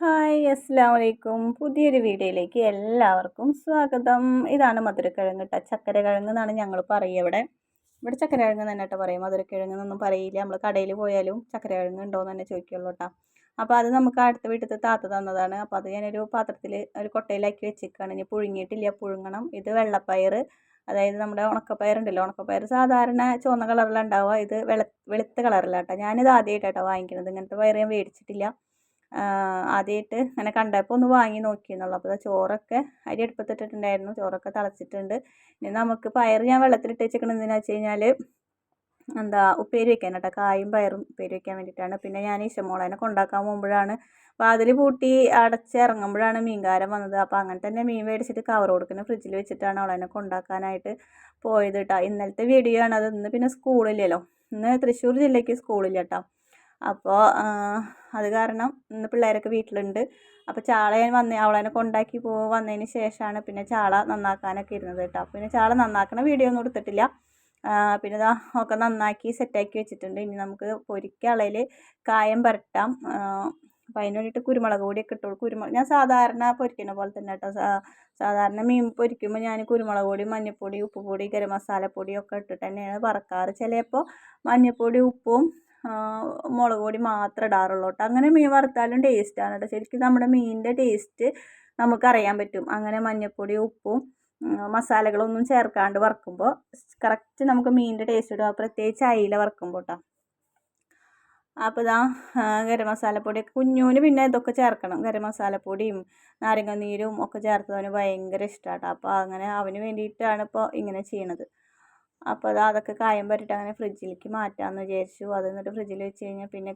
Hi അസ്സാം വലൈക്കും പുതിയൊരു വീഡിയോയിലേക്ക് എല്ലാവർക്കും സ്വാഗതം. ഇതാണ് മധുരക്കിഴങ്ങ് കേട്ടോ ചക്കരക്കിഴങ്ങ് എന്നാണ് ഞങ്ങൾ പറയുക ഇവിടെ. ഇവിടെ ചക്കരക്കിഴങ്ങ് തന്നെ കേട്ടോ പറയും. മധുരക്കിഴങ്ങ് എന്നൊന്നും പറയില്ല. നമ്മൾ കടയിൽ പോയാലും ചക്കരക്കിഴങ്ങ് ഉണ്ടോ എന്ന് തന്നെ ചോദിക്കുള്ളൂ കേട്ടോ അപ്പോൾ അത് നമുക്ക് അടുത്ത വീട്ടിൽ താത്ത തന്നതാണ്. അപ്പോൾ അത് ഞാനൊരു പാത്രത്തിൽ ഒരു കൊട്ടയിലാക്കി വെച്ചിരിക്കുകയാണ് ഇനി പുഴുങ്ങിയിട്ടില്ല. പുഴുങ്ങണം. ഇത് വെള്ളപ്പയർ അതായത് നമ്മുടെ ഉണക്കപ്പയറുണ്ടല്ലോ. ഉണക്കപ്പയർ സാധാരണ ചുവന്ന കളറിലുണ്ടാവുക ഇത് വെള വെളുത്ത കളറിലാട്ടോ ഞാനിത് ആദ്യമായിട്ടാട്ടോ വാങ്ങിക്കുന്നത് ഇങ്ങനത്തെ പയർ ഞാൻ മേടിച്ചിട്ടില്ല ആദ്യമായിട്ട് അങ്ങനെ കണ്ടപ്പോൾ ഒന്ന് വാങ്ങി നോക്കിയെന്നുള്ളൂ. അപ്പോൾ ചോറൊക്കെ അരി അടുപ്പത്തിട്ടിട്ടുണ്ടായിരുന്നു. ചോറൊക്കെ തിളച്ചിട്ടുണ്ട്. ഇനി നമുക്ക് പയർ ഞാൻ വെള്ളത്തിലിട്ട് വെച്ചേക്കണത് എന്തിനാ വെച്ച് കഴിഞ്ഞാൽ എന്താ ഉപ്പേരി വെക്കാൻ കേട്ടോ. കായും പയറും ഉപ്പേരി വെക്കാൻ വേണ്ടിയിട്ടാണ് പിന്നെ ഞാൻ ഇഷ്ടമോളേനെ കൊണ്ടാക്കാൻ പോകുമ്പോഴാണ് വാതിൽ പൂട്ടി അടച്ച് ഇറങ്ങുമ്പോഴാണ് മീൻകാരം വന്നത്. അപ്പോൾ അങ്ങനെ തന്നെ മീൻ മേടിച്ചിട്ട് കവർ കൊടുക്കുന്ന ഫ്രിഡ്ജിൽ വെച്ചിട്ടാണ് അവളെന്നെ കൊണ്ടാക്കാനായിട്ട് പോയത് കേട്ടോ. ഇന്നലത്തെ വീഡിയോ ആണ്. അത് ഇന്ന് പിന്നെ സ്കൂളില്ലല്ലോ ഇന്ന് തൃശ്ശൂർ ജില്ലയ്ക്ക് സ്കൂളില്ല കേട്ടോ. അപ്പോൾ അത് കാരണം ഇന്ന് പിള്ളേരൊക്കെ വീട്ടിലുണ്ട്. അപ്പോൾ ചാള ഞാൻ വന്ന് അവളെന്നെ കൊണ്ടാക്കി പോ വന്നതിന് ശേഷമാണ് പിന്നെ ചാള നന്നാക്കാനൊക്കെ ഇരുന്നത് കേട്ടോ. പിന്നെ ചാള നന്നാക്കണ വീഡിയോ ഒന്നും എടുത്തിട്ടില്ല. പിന്നെ ഇതാ ഒക്കെ നന്നാക്കി സെറ്റാക്കി വെച്ചിട്ടുണ്ട്. ഇനി നമുക്ക് പൊരിക്കളയിൽ കായം പരട്ടാം. അപ്പോൾ അതിന് വേണ്ടിയിട്ട് കുരുമുളക് പൊടിയൊക്കെ ഇട്ടുള്ളൂ കുരുമുളക് ഞാൻ സാധാരണ പൊരിക്കുന്ന പോലെ തന്നെ കേട്ടോ. സാധാരണ മീൻ പൊരിക്കുമ്പോൾ ഞാൻ കുരുമുളക് പൊടി മഞ്ഞൾപ്പൊടി ഉപ്പുപൊടി ഗരം മസാലപ്പൊടി ഒക്കെ ഇട്ടിട്ട് തന്നെയാണ് വറക്കാറ്. ചിലപ്പോൾ മഞ്ഞൾപ്പൊടി ഉപ്പും മുളക് പൊടി മാത്രമേ ഇടാറുള്ളൂ കേട്ടോ. അങ്ങനെ മീൻ വറുത്താലും ടേസ്റ്റാണ് കേട്ടോ. ശരിക്കും നമ്മുടെ മീനിന്റെ ടേസ്റ്റ് നമുക്കറിയാൻ പറ്റും. അങ്ങനെ മഞ്ഞൾപ്പൊടി ഉപ്പും മസാലകളൊന്നും ചേർക്കാണ്ട് വറുക്കുമ്പോൾ കറക്റ്റ് നമുക്ക് മീനിന്റെ ടേസ്റ്റ് ഇടുക പ്രത്യേകിച്ച് അയില വറുക്കുമ്പോൾ കേട്ടോ. അപ്പോൾ ഇതാ ഗരം മസാലപ്പൊടിയൊക്കെ കുഞ്ഞൂന് പിന്നെ ഇതൊക്കെ ചേർക്കണം. ഗരം മസാലപ്പൊടിയും നാരങ്ങ നീരും ഒക്കെ ചേർത്തവന് ഭയങ്കര ഇഷ്ടമാണ് അപ്പോൾ അങ്ങനെ അവന് വേണ്ടിയിട്ടാണ് ഇപ്പോൾ ഇങ്ങനെ ചെയ്യണത്. അപ്പോൾ അത് അതൊക്കെ കായം പറ്റിയിട്ട് അങ്ങനെ ഫ്രിഡ്ജിലേക്ക് മാറ്റാമെന്ന് വിചാരിച്ചു. അത് എന്നിട്ട് ഫ്രിഡ്ജിൽ വെച്ച് കഴിഞ്ഞാൽ പിന്നെ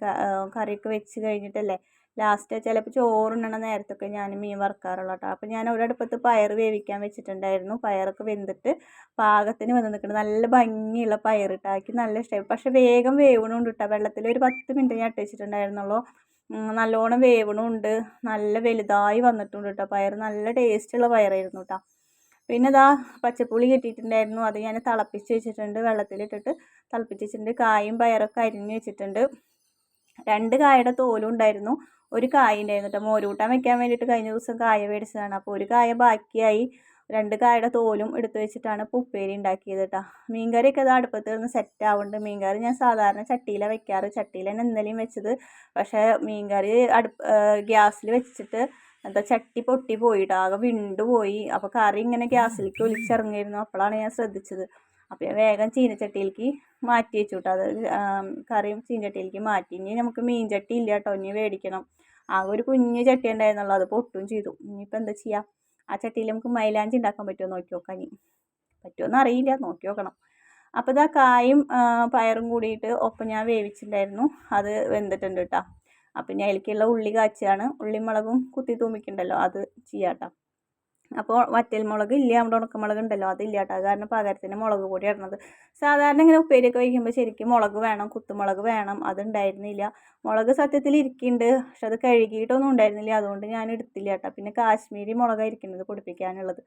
കറിയൊക്കെ വെച്ച് കഴിഞ്ഞിട്ടല്ലേ ലാസ്റ്റ് ചിലപ്പോൾ ചോറുണ്ണണ നേരത്തൊക്കെ ഞാൻ മീൻ വറുക്കാറുള്ളൂ കേട്ടോ. അപ്പോൾ ഞാൻ ഒരടുപ്പത്ത് പയർ വേവിക്കാൻ വെച്ചിട്ടുണ്ടായിരുന്നു. പയറൊക്കെ വെന്തിട്ട് പാകത്തിന് വന്ന് നിൽക്കുന്നത് നല്ല ഭംഗിയുള്ള പയറിട്ടാക്കി നല്ല ഇഷ്ടമായി പക്ഷേ വേഗം വേവണുണ്ട് കേട്ടോ. വെള്ളത്തിൽ ഒരു പത്ത് മിനിറ്റ് ഞാൻ ഇട്ടുവെച്ചിട്ടുണ്ടായിരുന്നുള്ളൂ നല്ലോണം വേവണുണ്ട്. നല്ല വലുതായി വന്നിട്ടുണ്ട് കേട്ടോ. പയർ നല്ല ടേസ്റ്റുള്ള പയറായിരുന്നു കേട്ടോ. പിന്നെ ഇതാ പച്ചപ്പുളി കിട്ടിയിട്ടുണ്ടായിരുന്നു. അത് ഞാൻ തിളപ്പിച്ച് വെച്ചിട്ടുണ്ട്. വെള്ളത്തിലിട്ടിട്ട് തിളപ്പിച്ച് വെച്ചിട്ടുണ്ട്. കായും പയറൊക്കെ അരിഞ്ഞ് വെച്ചിട്ടുണ്ട്. രണ്ട് കായയുടെ തോലും ഉണ്ടായിരുന്നു. ഒരു കായ ഉണ്ടായിരുന്നു കേട്ടോ. മോരൂട്ടാൻ വെക്കാൻ വേണ്ടിയിട്ട് കഴിഞ്ഞ ദിവസം കായ മേടിച്ചതാണ്. അപ്പോൾ ഒരു കായ ബാക്കിയായി. രണ്ട് കായയുടെ തോലും എടുത്തു വെച്ചിട്ടാണ് ഇപ്പോൾ ഉപ്പേരി ഉണ്ടാക്കിയത് കേട്ടോ. മീൻകറിയൊക്കെ അത് അടുപ്പത്ത് നിന്ന് സെറ്റ് ആവുന്നുണ്ട്. മീൻകറി ഞാൻ സാധാരണ ചട്ടിയിലാണ് വെക്കാറ്. ചട്ടിയിൽ തന്നെ വെച്ചത്. പക്ഷേ മീൻകറി അടുപ്പ് ഗ്യാസിൽ വെച്ചിട്ട് എന്താ ചട്ടി പൊട്ടി പോയിട്ട് ആകെ വിണ്ടു പോയി. അപ്പോൾ കറി ഇങ്ങനെ ഗ്യാസിലേക്ക് ഒലിച്ചിറങ്ങിയിരുന്നു. അപ്പോഴാണ് ഞാൻ ശ്രദ്ധിച്ചത്. അപ്പോൾ ഞാൻ വേഗം ചീനച്ചട്ടിയിലേക്ക് മാറ്റി വെച്ചു കേട്ടോ അത് കറിയും ചീനച്ചട്ടിയിലേക്ക് മാറ്റി. ഇനി നമുക്ക് മീൻ ചട്ടി ഇല്ല കേട്ടോ. ഇനി മേടിക്കണം ആകെ ഒരു കുഞ്ഞു ചട്ടി ഉണ്ടായിരുന്നുള്ളൂ. അത് പൊട്ടും ചെയ്തു. ഇനിയിപ്പോൾ എന്താ ചെയ്യുക ആ ചട്ടിയിൽ നമുക്ക് മൈലാഞ്ചി ഉണ്ടാക്കാൻ പറ്റുമോ നോക്കി നോക്കാം ഇനി. പറ്റുമോ അറിയില്ല. നോക്കി നോക്കണം. അപ്പോൾ ഇതാ കായും പയറും കൂടിയിട്ട് ഒപ്പം ഞാൻ വേവിച്ചിട്ടുണ്ടായിരുന്നു. അത് വെന്തിട്ടുണ്ട് കേട്ടോ. അപ്പം ഇനി അതിലേക്കുള്ള ഉള്ളി കാച്ചിയാണ്. ഉള്ളി മുളകും കുത്തി തൂമിക്കണ്ടല്ലോ അത് ചെയ്യാട്ടോ. അപ്പോൾ വറ്റൽ മുളക് ഇല്ല നമ്മുടെ ഉണക്കമുളക് ഉണ്ടല്ലോ അതില്ല കേട്ടോ കാരണം പകരത്തിന് മുളക് കൂടി ഇടണത്. സാധാരണ ഇങ്ങനെ ഉപ്പേരിയൊക്കെ വയ്ക്കുമ്പോൾ ശരിക്കും മുളക് വേണം കുത്തുമുളക് വേണം അതുണ്ടായിരുന്നില്ല. മുളക് സത്യത്തിൽ ഇരിക്കുന്നുണ്ട് പക്ഷെ അത് കഴുകിയിട്ടൊന്നും ഉണ്ടായിരുന്നില്ല. അതുകൊണ്ട് ഞാൻ എടുത്തില്ല കേട്ടോ. പിന്നെ കാശ്മീരി മുളകായിരിക്കുന്നത് പൊടിപ്പിക്കാനുള്ളത്.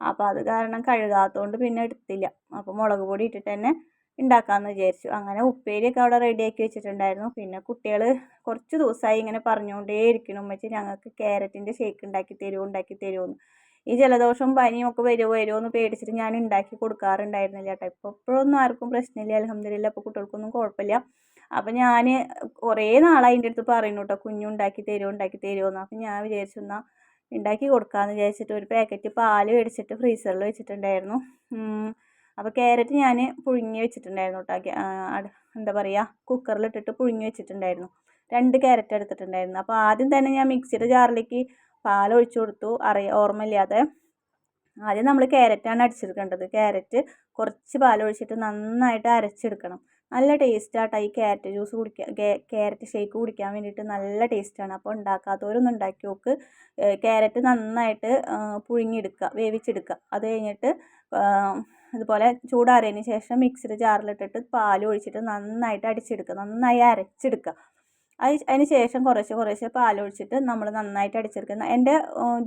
അപ്പോൾ അത് കാരണം കഴുകാത്തതുകൊണ്ട് പിന്നെ എടുത്തില്ല. അപ്പോൾ മുളക് പൊടി ഇട്ടിട്ട് തന്നെ ഉണ്ടാക്കാമെന്ന് വിചാരിച്ചു. അങ്ങനെ ഉപ്പേരിയൊക്കെ അവിടെ റെഡിയാക്കി വെച്ചിട്ടുണ്ടായിരുന്നു. പിന്നെ കുട്ടികൾ കുറച്ച് ദിവസമായി ഇങ്ങനെ പറഞ്ഞുകൊണ്ടേ ഇരിക്കണം വെച്ച് ഞങ്ങൾക്ക് ക്യാരറ്റിന്റെ ഷേക്ക് ഉണ്ടാക്കി തരുമോ ഉണ്ടാക്കി തരുമോ ഈ ജലദോഷം പനിയും ഒക്കെ വരുമോ വരുമോ എന്ന് പേടിച്ചിട്ട് ഞാൻ ഉണ്ടാക്കി കൊടുക്കാറുണ്ടായിരുന്നില്ല കേട്ടോ. ഇപ്പോൾ ഇപ്പോഴൊന്നും ആർക്കും പ്രശ്നമില്ല. അലഹമ്മദില്ല അപ്പോൾ കുട്ടികൾക്കൊന്നും കുഴപ്പമില്ല. അപ്പം ഞാൻ കുറേ നാളായി എന്റെ അടുത്ത് പറയുന്നു കേട്ടോ കുഞ്ഞുണ്ടാക്കി തരുമോ ഉണ്ടാക്കി തരുമോ എന്ന്. അപ്പോൾ ഞാൻ വിചാരിച്ചു എന്നാൽ ഉണ്ടാക്കി കൊടുക്കാമെന്ന് വിചാരിച്ചിട്ട് ഒരു പാക്കറ്റ് പാൽ മേടിച്ചിട്ട് ഫ്രീസറിൽ വെച്ചിട്ടുണ്ടായിരുന്നു. അപ്പോൾ ക്യാരറ്റ് ഞാൻ പുഴുങ്ങി വെച്ചിട്ടുണ്ടായിരുന്നു കേട്ടോ എന്താ പറയുക കുക്കറിലിട്ടിട്ട് പുഴുങ്ങി വെച്ചിട്ടുണ്ടായിരുന്നു. രണ്ട് ക്യാരറ്റ് എടുത്തിട്ടുണ്ടായിരുന്നു. അപ്പോൾ ആദ്യം തന്നെ ഞാൻ മിക്സിയുടെ ജാറിലേക്ക് പാൽ ഒഴിച്ചു കൊടുത്തു. അറിയ ഓർമ്മയില്ലാതെ. ആദ്യം നമ്മൾ ക്യാരറ്റാണ് അടിച്ചെടുക്കേണ്ടത്. ക്യാരറ്റ് കുറച്ച് പാൽ ഒഴിച്ചിട്ട് നന്നായിട്ട് അരച്ചെടുക്കണം. നല്ല ടേസ്റ്റാട്ടോ ഈ ക്യാരറ്റ് ജ്യൂസ് കുടിക്കാൻ ക്യാരറ്റ് ഷേക്ക് കുടിക്കാൻ വേണ്ടിയിട്ട് നല്ല ടേസ്റ്റാണ് അപ്പോൾ ഉണ്ടാക്കാത്തവരൊന്നും ഉണ്ടാക്കി നോക്ക്. ക്യാരറ്റ് നന്നായിട്ട് പുഴുങ്ങിയെടുക്കുക വേവിച്ചെടുക്കുക അത് കഴിഞ്ഞിട്ട് ഇതുപോലെ ചൂടാറിയതിന് ശേഷം മിക്സിയുടെ ജാറിലിട്ടിട്ട് പാൽ ഒഴിച്ചിട്ട് നന്നായിട്ട് അടിച്ചെടുക്കുക. നന്നായി അരച്ചെടുക്കുക. അത് അതിന് ശേഷം കുറേശ്ശെ കുറേശ്ശെ പാൽ ഒഴിച്ചിട്ട് നമ്മൾ നന്നായിട്ട് അടിച്ചെടുക്കുക. എന്റെ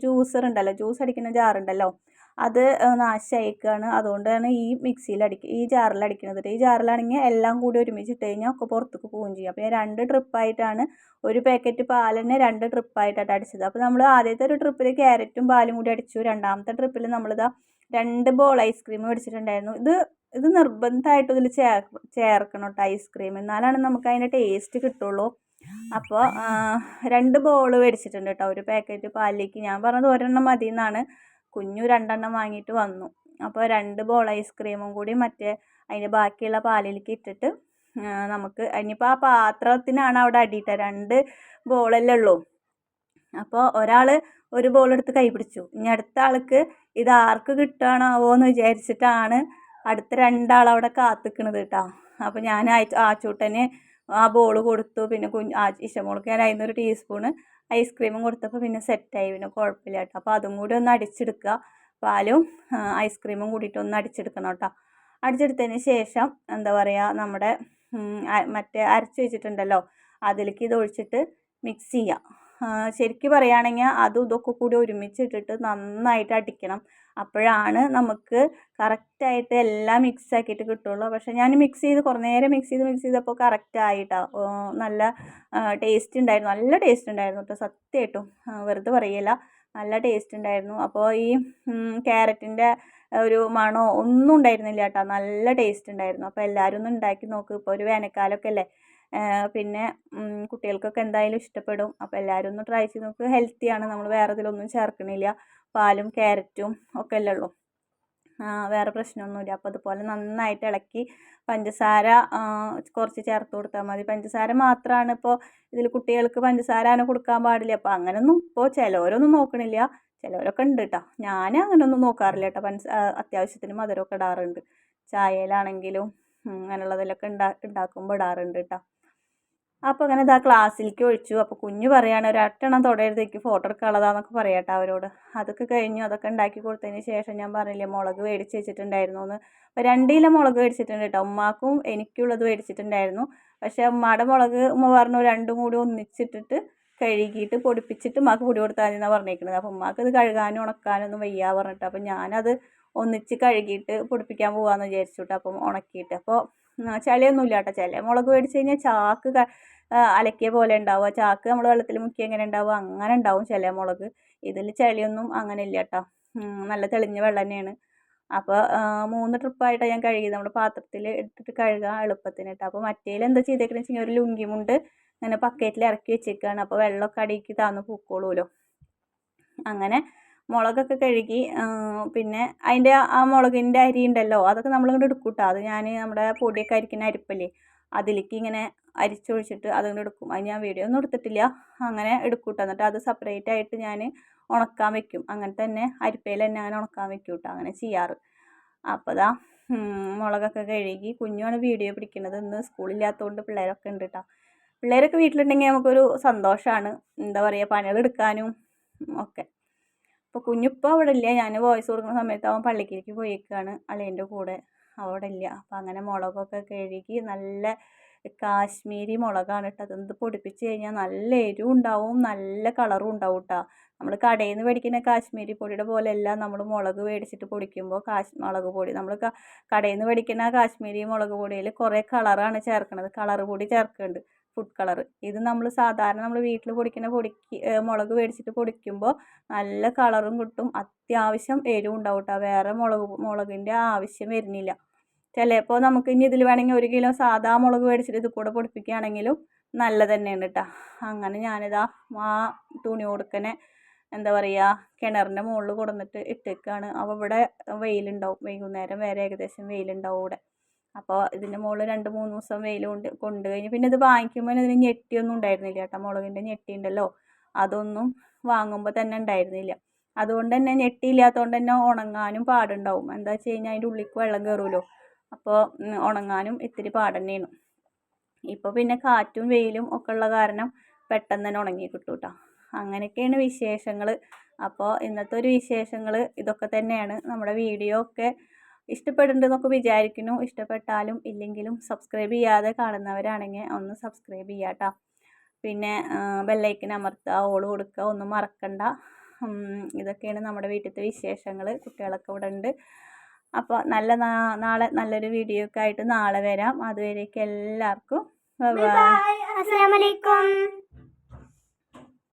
ജ്യൂസർ ഉണ്ടല്ലോ ജ്യൂസ് അടിക്കുന്ന ജാറുണ്ടല്ലോ അത് നാശമായിക്കാണ് അതുകൊണ്ടാണ് ഈ മിക്സിയിൽ അടിക്കുക ഈ ജാറിൽ അടിക്കുന്നത് ഈ ജാറിലാണെങ്കിൽ എല്ലാം കൂടി ഒരുമിച്ചിട്ട് കഴിഞ്ഞാൽ ഒക്കെ പുറത്തേക്ക് പോവുകയും ചെയ്യും. അപ്പോൾ ഞാൻ രണ്ട് ട്രിപ്പായിട്ടാണ് ഒരു പാക്കറ്റ് തന്നെ രണ്ട് ട്രിപ്പായിട്ടാണ് അടിച്ചത്. അപ്പോൾ നമ്മൾ ആദ്യത്തെ ഒരു ട്രിപ്പിൽ ക്യാരറ്റും പാലും കൂടി അടിച്ചു. രണ്ടാമത്തെ ട്രിപ്പിൽ നമ്മളിതാ രണ്ട് ബോൾ ഐസ്ക്രീം മേടിച്ചിട്ടുണ്ടായിരുന്നു ഇത് ഇത് നിർബന്ധമായിട്ട് ഇതിൽ ചേർ ചേർക്കണം കേട്ടോ ഐസ്ക്രീം എന്നാലാണ് നമുക്ക് അതിന്റെ ടേസ്റ്റ് കിട്ടുള്ളൂ. അപ്പോൾ രണ്ട് ബോൾ മേടിച്ചിട്ടുണ്ട് കേട്ടോ ഒരു പാക്കറ്റ് പാലിലേക്ക്. ഞാൻ പറഞ്ഞത് ഒരെണ്ണം മതി എന്നാണ് കുഞ്ഞു രണ്ടെണ്ണം വാങ്ങിയിട്ട് വന്നു. അപ്പോൾ രണ്ട് ബോൾ ഐസ്ക്രീമും കൂടി മറ്റേ അതിന്റെ ബാക്കിയുള്ള പാലിലേക്ക് ഇട്ടിട്ട് നമുക്ക് ഇനിയിപ്പോൾ ആ പാത്രത്തിനാണ് അവിടെ അടിയിട്ട രണ്ട് ബോളല്ലേ ഉള്ളൂ. അപ്പോൾ ഒരാൾ ഒരു ബോൾ എടുത്ത് കൈ പിടിച്ചു. ഇനി അടുത്ത ആൾക്ക് ഇത് ആർക്ക് കിട്ടുകയാണാവോ എന്ന് വിചാരിച്ചിട്ടാണ് അടുത്ത രണ്ടാൾ അവിടെ കാത്തിക്കണത് കേട്ടോ. അപ്പോൾ ഞാൻ ആ ആച്ചൂട്ടന് ആ ബോൾ കൊടുത്തു. പിന്നെ കുഞ്ഞ് ആ ഇഷമോൾക്ക് ഞാൻ അതിൽ നിന്നൊരു ടീസ്പൂണ് ഐസ്ക്രീമും കൊടുത്തപ്പോൾ പിന്നെ സെറ്റായി. പിന്നെ കുഴപ്പമില്ല കേട്ടോ. അപ്പോൾ അതും കൂടി ഒന്ന് അടിച്ചെടുക്കുക. പാലും ഐസ്ക്രീമും കൂടിയിട്ട് ഒന്ന് അടിച്ചെടുക്കണം കേട്ടോ. അടിച്ചെടുത്തതിന് ശേഷം എന്താ പറയുക നമ്മുടെ മറ്റേ അരച്ച് വെച്ചിട്ടുണ്ടല്ലോ അതിലേക്ക് ഇത് ഒഴിച്ചിട്ട് മിക്സ് ചെയ്യുക ശരിക്കും പറയുകയാണെങ്കിൽ അതും ഇതൊക്കെ കൂടി ഒരുമിച്ചിട്ടിട്ട് നന്നായിട്ട് അടിക്കണം. അപ്പോഴാണ് നമുക്ക് കറക്റ്റായിട്ട് എല്ലാം മിക്സ് ആക്കിയിട്ട് കിട്ടുള്ളൂ. പക്ഷേ ഞാൻ മിക്സ് ചെയ്ത് കുറേ നേരം മിക്സ് ചെയ്ത് മിക്സ് ചെയ്തപ്പോൾ കറക്റ്റ് നല്ല ടേസ്റ്റ് ഉണ്ടായിരുന്നു. നല്ല ടേസ്റ്റ് ഉണ്ടായിരുന്നു കേട്ടോ സത്യമായിട്ടും. വെറുതെ പറയല്ല. നല്ല ടേസ്റ്റ് ഉണ്ടായിരുന്നു. അപ്പോൾ ഈ ക്യാരറ്റിന്റെ ഒരു മണോ ഒന്നും ഉണ്ടായിരുന്നില്ല കേട്ടോ. നല്ല ടേസ്റ്റ് ഉണ്ടായിരുന്നു. അപ്പോൾ എല്ലാവരും ഒന്ന് ഉണ്ടാക്കി നോക്ക്. ഇപ്പോൾ ഒരു വേനൽക്കാലമൊക്കെ അല്ലേ? പിന്നെ കുട്ടികൾക്കൊക്കെ എന്തായാലും ഇഷ്ടപ്പെടും. അപ്പോൾ എല്ലാവരും ഒന്ന് ട്രൈ ചെയ്ത് നോക്ക്. ഹെൽത്തിയാണ് നമ്മൾ വേറെ ഇതിലൊന്നും ചേർക്കണില്ല. പാലും ക്യാരറ്റും ഒക്കെ അല്ലേ ഉള്ളൂ വേറെ പ്രശ്നമൊന്നുമില്ല. അപ്പോൾ അതുപോലെ നന്നായിട്ട് ഇളക്കി പഞ്ചസാര കുറച്ച് ചേർത്ത് കൊടുത്താൽ മതി. പഞ്ചസാര മാത്രമാണ് ഇപ്പോൾ ഇതിൽ കുട്ടികൾക്ക് പഞ്ചസാര അങ്ങനെ കൊടുക്കാൻ പാടില്ല. അപ്പോൾ അങ്ങനെയൊന്നും ഇപ്പോൾ ചിലവരൊന്നും നോക്കണില്ല. ചിലവരൊക്കെ ഉണ്ട് കേട്ടോ ഞാൻ അങ്ങനെയൊന്നും നോക്കാറില്ല കേട്ടോ പഞ്ച അത്യാവശ്യത്തിന് മധുരമൊക്കെ ഇടാറുണ്ട്. ചായയിലാണെങ്കിലും അങ്ങനെയുള്ളതിലൊക്കെ ഉണ്ടാ ഉണ്ടാക്കുമ്പോൾ ഇടാറുണ്ട് കേട്ടോ അപ്പോൾ അങ്ങനെ ഇതാ ക്ലാസ്സിലേക്ക് ഒഴിച്ചു. അപ്പോൾ കുഞ്ഞു പറയാണ് ഒരട്ടെണ്ണം തുടരുതേക്ക് ഫോട്ടോ എടുക്കാനുള്ളതാന്നൊക്കെ പറയാട്ടോ അവരോട്. അതൊക്കെ കഴിഞ്ഞു അതൊക്കെ ഉണ്ടാക്കി കൊടുത്തതിന് ശേഷം ഞാൻ പറഞ്ഞില്ലേ മുളക് മേടിച്ച് വെച്ചിട്ടുണ്ടായിരുന്നു എന്ന് അപ്പോൾ രണ്ട് കിലോ മുളക് മേടിച്ചിട്ടുണ്ട് കേട്ടോ ഉമ്മാക്കും എനിക്കുള്ളത് മേടിച്ചിട്ടുണ്ടായിരുന്നു. പക്ഷേ ഉമ്മയുടെ മുളക് ഉമ്മ പറഞ്ഞു രണ്ടും കൂടി ഒന്നിച്ചിട്ടിട്ട് കഴുകിയിട്ട് പൊടിപ്പിച്ചിട്ട് ഉമ്മാക്ക് പൊടി കൊടുത്താൽ മതി എന്നാണ് പറഞ്ഞേക്കുന്നത് അപ്പോൾ ഉമ്മാക്ക് ഇത് കഴുകാനും ഉണക്കാനും ഒന്നും വയ്യാ പറഞ്ഞിട്ട്. അപ്പോൾ ഞാനത് ഒന്നിച്ച് കഴുകിയിട്ട് പൊടിപ്പിക്കാൻ പോകാമെന്ന് വിചാരിച്ചു കേട്ടോ അപ്പം ഉണക്കിയിട്ട്. അപ്പോൾ ചളിയൊന്നുമില്ല കേട്ടോ ചില. മുളക് മേടിച്ച് കഴിഞ്ഞാൽ ചാക്ക് അലക്കിയ പോലെ ഉണ്ടാവുക ചാക്ക് നമ്മൾ വെള്ളത്തിൽ മുക്കി എങ്ങനെ ഉണ്ടാവുക അങ്ങനെ ഉണ്ടാവും ചില മുളക്. ഇതിൽ ചളിയൊന്നും അങ്ങനെ ഇല്ല കേട്ടോ നല്ല തെളിഞ്ഞ വെള്ളം തന്നെയാണ് അപ്പോൾ മൂന്ന് ട്രിപ്പായിട്ടാണ് ഞാൻ കഴുകിയത്. നമ്മുടെ പാത്രത്തിൽ ഇട്ടിട്ട് കഴുകാൻ എളുപ്പത്തിന് കേട്ടോ അപ്പോൾ മറ്റേൽ എന്താ ചെയ്തേക്കണെന്ന് വെച്ചാൽ ഒരു ലുങ്കി മുണ്ട് ഇങ്ങനെ പക്കറ്റിൽ ഇറക്കി വെച്ചേക്കാണ്. അപ്പോൾ വെള്ളമൊക്കെ അടിയിക്ക് താന്ന് പൂക്കോളൂലോ. അങ്ങനെ മുളകൊക്കെ കഴുകി പിന്നെ അതിന്റെ ആ മുളകിന്റെ അരി ഉണ്ടല്ലോ അതൊക്കെ നമ്മളിങ്ങോട്ട് എടുക്കും കേട്ടോ അത് ഞാൻ നമ്മുടെ പൊടിയൊക്കെ അരിക്കുന്ന അരിപ്പല്ലേ അതിലേക്ക് ഇങ്ങനെ അരിച്ചൊഴിച്ചിട്ട് അതുകൊണ്ട് എടുക്കും. അത് ഞാൻ വീഡിയോ ഒന്നും എടുത്തിട്ടില്ല. അങ്ങനെ എടുക്കും കേട്ടോ എന്നിട്ട് അത് സെപ്പറേറ്റ് ആയിട്ട് ഞാൻ ഉണക്കാൻ വെക്കും. അങ്ങനെ തന്നെ അരിപ്പയിൽ തന്നെ അങ്ങനെ ഉണക്കാൻ വെക്കും കേട്ടോ അങ്ങനെ ചെയ്യാറ്. അപ്പോൾ ദാ മുളകൊക്കെ കഴുകി കുഞ്ഞുമാണ് വീഡിയോ പിടിക്കുന്നത് ഇന്ന് സ്കൂളില്ലാത്തതുകൊണ്ട് പിള്ളേരൊക്കെ ഉണ്ട് കേട്ടോ പിള്ളേരൊക്കെ വീട്ടിലുണ്ടെങ്കിൽ നമുക്കൊരു സന്തോഷമാണ് എന്താ പറയുക പണികളെടുക്കാനും ഒക്കെ. അപ്പോൾ കുഞ്ഞിപ്പോൾ അവിടെ ഇല്ല ഞാൻ വോയിസ് കൊടുക്കുന്ന സമയത്ത് അവൻ പള്ളിക്കേക്ക് പോയേക്കാണ്. അളിയന്റെ കൂടെ. അവിടെ ഇല്ല അപ്പോൾ അങ്ങനെ മുളകൊക്കെ കഴുകി നല്ല കാശ്മീരി മുളകാണ് കേട്ടോ അതെന്ത് പൊടിപ്പിച്ച് കഴിഞ്ഞാൽ നല്ല എരിവും ഉണ്ടാവും. നല്ല കളറും ഉണ്ടാവും കേട്ടോ നമ്മൾ കടയിൽ നിന്ന് മേടിക്കുന്ന കാശ്മീരി പൊടിയുടെ പോലെയല്ല. നമ്മൾ മുളക് മേടിച്ചിട്ട് പൊടിക്കുമ്പോൾ കാശ് മുളക് പൊടി. നമ്മൾ കടയിൽ നിന്ന് മേടിക്കുന്ന കാശ്മീരി മുളക് പൊടിയിൽ കുറേ കളറാണ് ചേർക്കുന്നത് കളർ പൊടി ചേർക്കുന്നുണ്ട് ഫുഡ് കളർ ഇത് നമ്മൾ സാധാരണ നമ്മൾ വീട്ടിൽ പൊടിക്കുന്ന പൊടിക്ക് മുളക് മേടിച്ചിട്ട് പൊടിക്കുമ്പോൾ നല്ല കളറും കിട്ടും. അത്യാവശ്യം എരിവും ഉണ്ടാവും കേട്ടോ വേറെ മുളക് മുളകിന്റെ ആവശ്യം വരുന്നില്ല. ചിലപ്പോൾ നമുക്ക് ഇനി ഇതിൽ വേണമെങ്കിൽ ഒരു കിലോ സാധാ മുളക് മേടിച്ചിട്ട് ഇത് കൂടെ പൊടിപ്പിക്കുകയാണെങ്കിലും നല്ല തന്നെയാണ് കേട്ടോ അങ്ങനെ ഞാനിതാ ആ തുണി കൊടുക്കനെ എന്താ പറയുക കിണറിന്റെ മുകളിൽ കൊടുന്നിട്ട് ഇട്ടേക്കാണ്. അപ്പോൾ ഇവിടെ വെയിലുണ്ടാവും. വൈകുന്നേരം വരെ ഏകദേശം വെയിലുണ്ടാവും ഇവിടെ അപ്പോൾ ഇതിന്റെ മുകളിൽ രണ്ട് മൂന്ന് ദിവസം വെയിൽ കൊണ്ട് കൊണ്ട് കഴിഞ്ഞ് പിന്നെ ഇത് വാങ്ങിക്കുമ്പോൾ ഇതിന് ഞെട്ടിയൊന്നും ഉണ്ടായിരുന്നില്ല കേട്ടോ. മുളകിന്റെ ഞെട്ടി ഉണ്ടല്ലോ. അതൊന്നും വാങ്ങുമ്പോൾ തന്നെ ഉണ്ടായിരുന്നില്ല. അതുകൊണ്ട് തന്നെ ഞെട്ടിയില്ലാത്തതുകൊണ്ട് തന്നെ ഉണങ്ങാനും പാടുണ്ടാവും. എന്താ വെച്ച് കഴിഞ്ഞാൽ അതിന്റെ ഉള്ളിലേക്ക് വെള്ളം കയറുമല്ലോ അപ്പോൾ ഉണങ്ങാനും ഇത്തിരി പാടന്നെയാണ് ഇപ്പോൾ പിന്നെ കാറ്റും വെയിലും ഒക്കെ ഉള്ള കാരണം പെട്ടെന്ന് തന്നെ ഉണങ്ങി കിട്ടും കേട്ടോ. അങ്ങനെയൊക്കെയാണ് വിശേഷങ്ങൾ അപ്പോൾ ഇന്നത്തെ ഒരു വിശേഷങ്ങൾ ഇതൊക്കെ തന്നെയാണ്. നമ്മുടെ വീഡിയോ ഒക്കെ ഇഷ്ടപ്പെടുന്നുണ്ടെന്നൊക്കെ വിചാരിക്കുന്നു. ഇഷ്ടപ്പെട്ടാലും ഇല്ലെങ്കിലും സബ്സ്ക്രൈബ് ചെയ്യാതെ കാണുന്നവരാണെങ്കിൽ ഒന്ന് സബ്സ്ക്രൈബ് ചെയ്യാം കേട്ടോ പിന്നെ ബെല്ലൈക്കൻ അമർത്തുക ഓൾ കൊടുക്കുക ഒന്നും മറക്കണ്ട. ഇതൊക്കെയാണ് നമ്മുടെ വീട്ടിലത്തെ വിശേഷങ്ങൾ കുട്ടികളൊക്കെ ഇവിടെ ഉണ്ട്. അപ്പോൾ നല്ല നാളെ നല്ലൊരു വീഡിയോ ഒക്കെ ആയിട്ട് നാളെ വരാം. അതുവരേക്കും എല്ലാവർക്കും. അസ്സലാമു അലൈക്കും